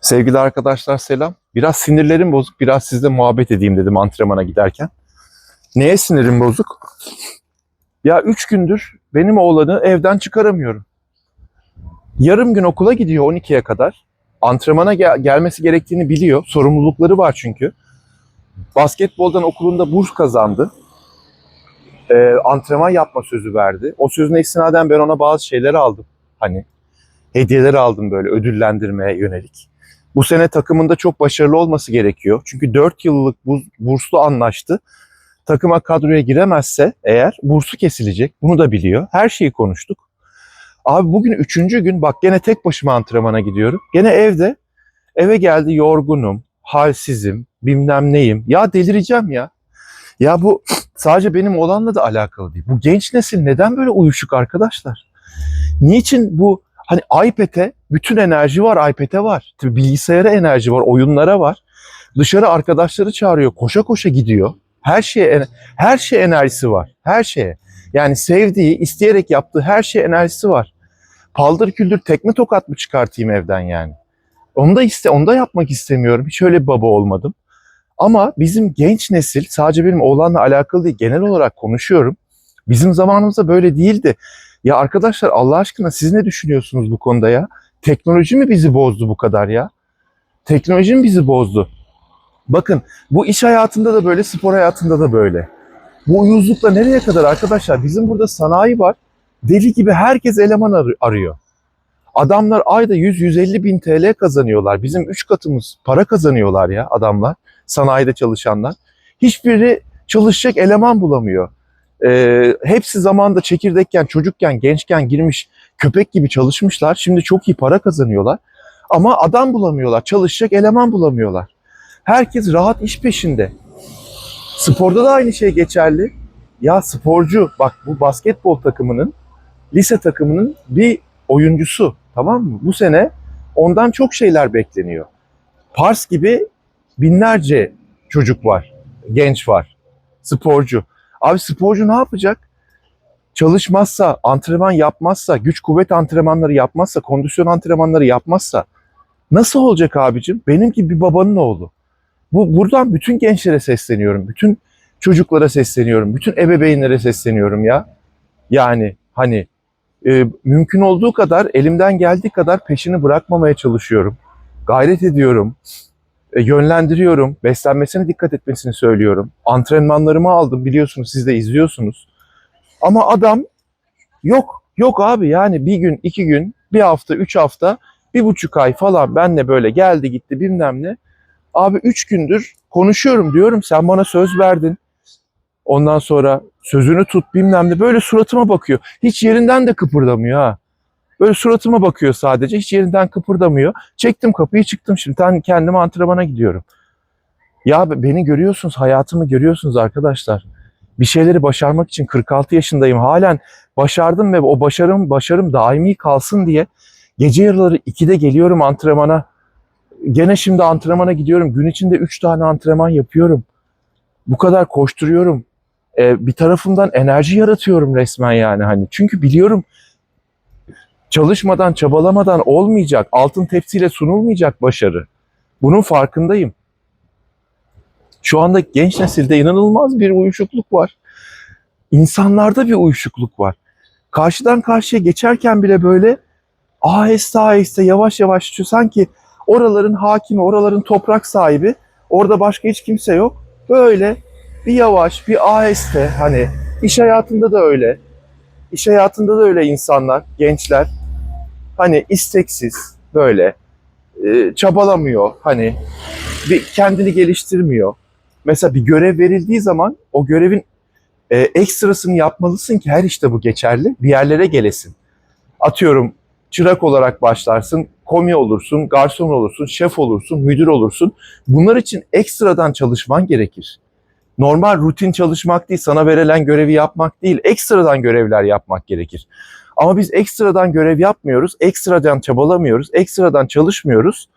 Sevgili arkadaşlar selam. Biraz sinirlerim bozuk. Biraz sizle muhabbet edeyim dedim antrenmana giderken. Neye sinirim bozuk? Ya üç gündür benim oğlanı evden çıkaramıyorum. Yarım gün okula gidiyor 12'ye kadar. Antrenmana gel- gelmesi gerektiğini biliyor. Sorumlulukları var çünkü. Basketboldan okulunda burs kazandı. Ee, antrenman yapma sözü verdi. O sözüne istinaden ben ona bazı şeyler aldım. Hani hediyeler aldım böyle ödüllendirmeye yönelik. Bu sene takımında çok başarılı olması gerekiyor. Çünkü 4 yıllık bu- burslu anlaştı. Takıma kadroya giremezse eğer bursu kesilecek. Bunu da biliyor. Her şeyi konuştuk. Abi bugün üçüncü gün bak gene tek başıma antrenmana gidiyorum. Gene evde. Eve geldi yorgunum, halsizim, bilmem neyim. Ya delireceğim ya. Ya bu sadece benim olanla da alakalı değil. Bu genç nesil neden böyle uyuşuk arkadaşlar? Niçin bu hani iPad'e bütün enerji var, iPad'e var. Tabii bilgisayara enerji var, oyunlara var. Dışarı arkadaşları çağırıyor, koşa koşa gidiyor. Her şeye her şey enerjisi var. Her şeye. Yani sevdiği, isteyerek yaptığı her şeye enerjisi var. Paldır küldür tekme tokat mı çıkartayım evden yani? Onu da iste, onu da yapmak istemiyorum. Hiç öyle bir baba olmadım. Ama bizim genç nesil sadece benim oğlanla alakalı değil, genel olarak konuşuyorum. Bizim zamanımızda böyle değildi. Ya arkadaşlar Allah aşkına siz ne düşünüyorsunuz bu konuda ya? Teknoloji mi bizi bozdu bu kadar ya? Teknoloji mi bizi bozdu? Bakın bu iş hayatında da böyle, spor hayatında da böyle. Bu uyuzlukla nereye kadar arkadaşlar? Bizim burada sanayi var. Deli gibi herkes eleman ar- arıyor. Adamlar ayda 100-150 bin TL kazanıyorlar. Bizim 3 katımız para kazanıyorlar ya adamlar. Sanayide çalışanlar. Hiçbiri çalışacak eleman bulamıyor. Ee, hepsi zamanında çekirdekken, çocukken, gençken girmiş köpek gibi çalışmışlar. Şimdi çok iyi para kazanıyorlar. Ama adam bulamıyorlar, çalışacak eleman bulamıyorlar. Herkes rahat iş peşinde. Sporda da aynı şey geçerli. Ya sporcu, bak bu basketbol takımının, lise takımının bir oyuncusu tamam mı? Bu sene ondan çok şeyler bekleniyor. Pars gibi binlerce çocuk var, genç var, sporcu. Abi sporcu ne yapacak? Çalışmazsa, antrenman yapmazsa, güç kuvvet antrenmanları yapmazsa, kondisyon antrenmanları yapmazsa nasıl olacak abicim? Benim gibi bir babanın oğlu. Bu buradan bütün gençlere sesleniyorum. Bütün çocuklara sesleniyorum. Bütün ebeveynlere sesleniyorum ya. Yani hani e, mümkün olduğu kadar elimden geldiği kadar peşini bırakmamaya çalışıyorum. Gayret ediyorum. E, yönlendiriyorum. Beslenmesine dikkat etmesini söylüyorum. Antrenmanlarımı aldım biliyorsunuz siz de izliyorsunuz. Ama adam yok. Yok abi yani bir gün, iki gün, bir hafta, üç hafta, bir buçuk ay falan benle böyle geldi gitti bilmem ne. Abi üç gündür konuşuyorum diyorum sen bana söz verdin. Ondan sonra sözünü tut bilmem ne böyle suratıma bakıyor. Hiç yerinden de kıpırdamıyor ha. Böyle suratıma bakıyor sadece hiç yerinden kıpırdamıyor. Çektim kapıyı çıktım şimdi ben kendime antrenmana gidiyorum. Ya beni görüyorsunuz hayatımı görüyorsunuz arkadaşlar. Bir şeyleri başarmak için 46 yaşındayım. Halen başardım ve o başarım başarım daimi kalsın diye gece yarıları 2'de geliyorum antrenmana. Gene şimdi antrenmana gidiyorum. Gün içinde 3 tane antrenman yapıyorum. Bu kadar koşturuyorum. Ee, bir tarafımdan enerji yaratıyorum resmen yani hani. Çünkü biliyorum çalışmadan, çabalamadan olmayacak. Altın tepsiyle sunulmayacak başarı. Bunun farkındayım. Şu anda genç nesilde inanılmaz bir uyuşukluk var. İnsanlarda bir uyuşukluk var. Karşıdan karşıya geçerken bile böyle aheste aheste yavaş yavaş sanki oraların hakimi, oraların toprak sahibi, orada başka hiç kimse yok. Böyle bir yavaş, bir aheste hani iş hayatında da öyle. İş hayatında da öyle insanlar, gençler. Hani isteksiz böyle e, çabalamıyor hani bir kendini geliştirmiyor. Mesela bir görev verildiği zaman o görevin e, ekstrasını yapmalısın ki her işte bu geçerli. Bir yerlere gelesin. Atıyorum çırak olarak başlarsın, komi olursun, garson olursun, şef olursun, müdür olursun. Bunlar için ekstradan çalışman gerekir. Normal rutin çalışmak değil, sana verilen görevi yapmak değil, ekstradan görevler yapmak gerekir. Ama biz ekstradan görev yapmıyoruz, ekstradan çabalamıyoruz, ekstradan çalışmıyoruz.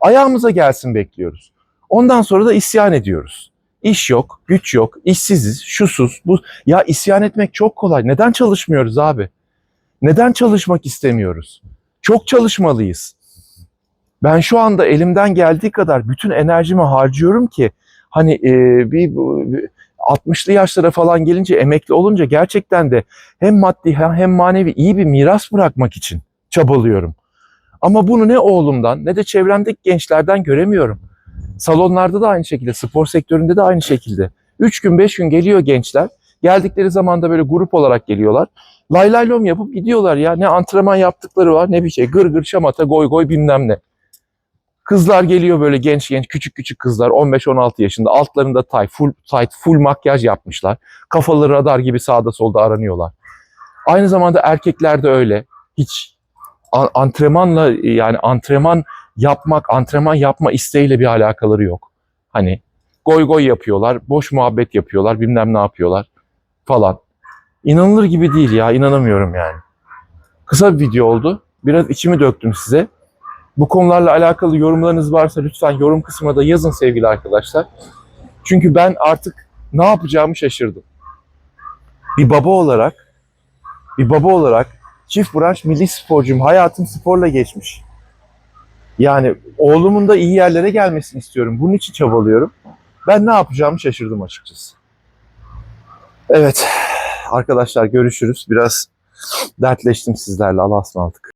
Ayağımıza gelsin bekliyoruz. Ondan sonra da isyan ediyoruz. İş yok, güç yok, işsiziz, şusuz, bu. Ya isyan etmek çok kolay. Neden çalışmıyoruz abi? Neden çalışmak istemiyoruz? Çok çalışmalıyız. Ben şu anda elimden geldiği kadar bütün enerjimi harcıyorum ki hani e, bir, bir 60'lı yaşlara falan gelince emekli olunca gerçekten de hem maddi hem manevi iyi bir miras bırakmak için çabalıyorum. Ama bunu ne oğlumdan ne de çevremdeki gençlerden göremiyorum. Salonlarda da aynı şekilde, spor sektöründe de aynı şekilde. 3 gün 5 gün geliyor gençler. Geldikleri zaman da böyle grup olarak geliyorlar. Lay lay lom yapıp gidiyorlar ya. Ne antrenman yaptıkları var ne bir şey. Gır gır şamata goy goy bilmem ne. Kızlar geliyor böyle genç genç küçük küçük kızlar 15-16 yaşında altlarında tay full tight full makyaj yapmışlar. Kafaları radar gibi sağda solda aranıyorlar. Aynı zamanda erkekler de öyle. Hiç antrenmanla yani antrenman yapmak, antrenman yapma isteğiyle bir alakaları yok. Hani goy goy yapıyorlar, boş muhabbet yapıyorlar, bilmem ne yapıyorlar falan. İnanılır gibi değil ya, inanamıyorum yani. Kısa bir video oldu. Biraz içimi döktüm size. Bu konularla alakalı yorumlarınız varsa lütfen yorum kısmına da yazın sevgili arkadaşlar. Çünkü ben artık ne yapacağımı şaşırdım. Bir baba olarak, bir baba olarak çift branş milli sporcuyum. Hayatım sporla geçmiş. Yani oğlumun da iyi yerlere gelmesini istiyorum. Bunun için çabalıyorum. Ben ne yapacağımı şaşırdım açıkçası. Evet arkadaşlar görüşürüz. Biraz dertleştim sizlerle. Allah'a ısmarladık.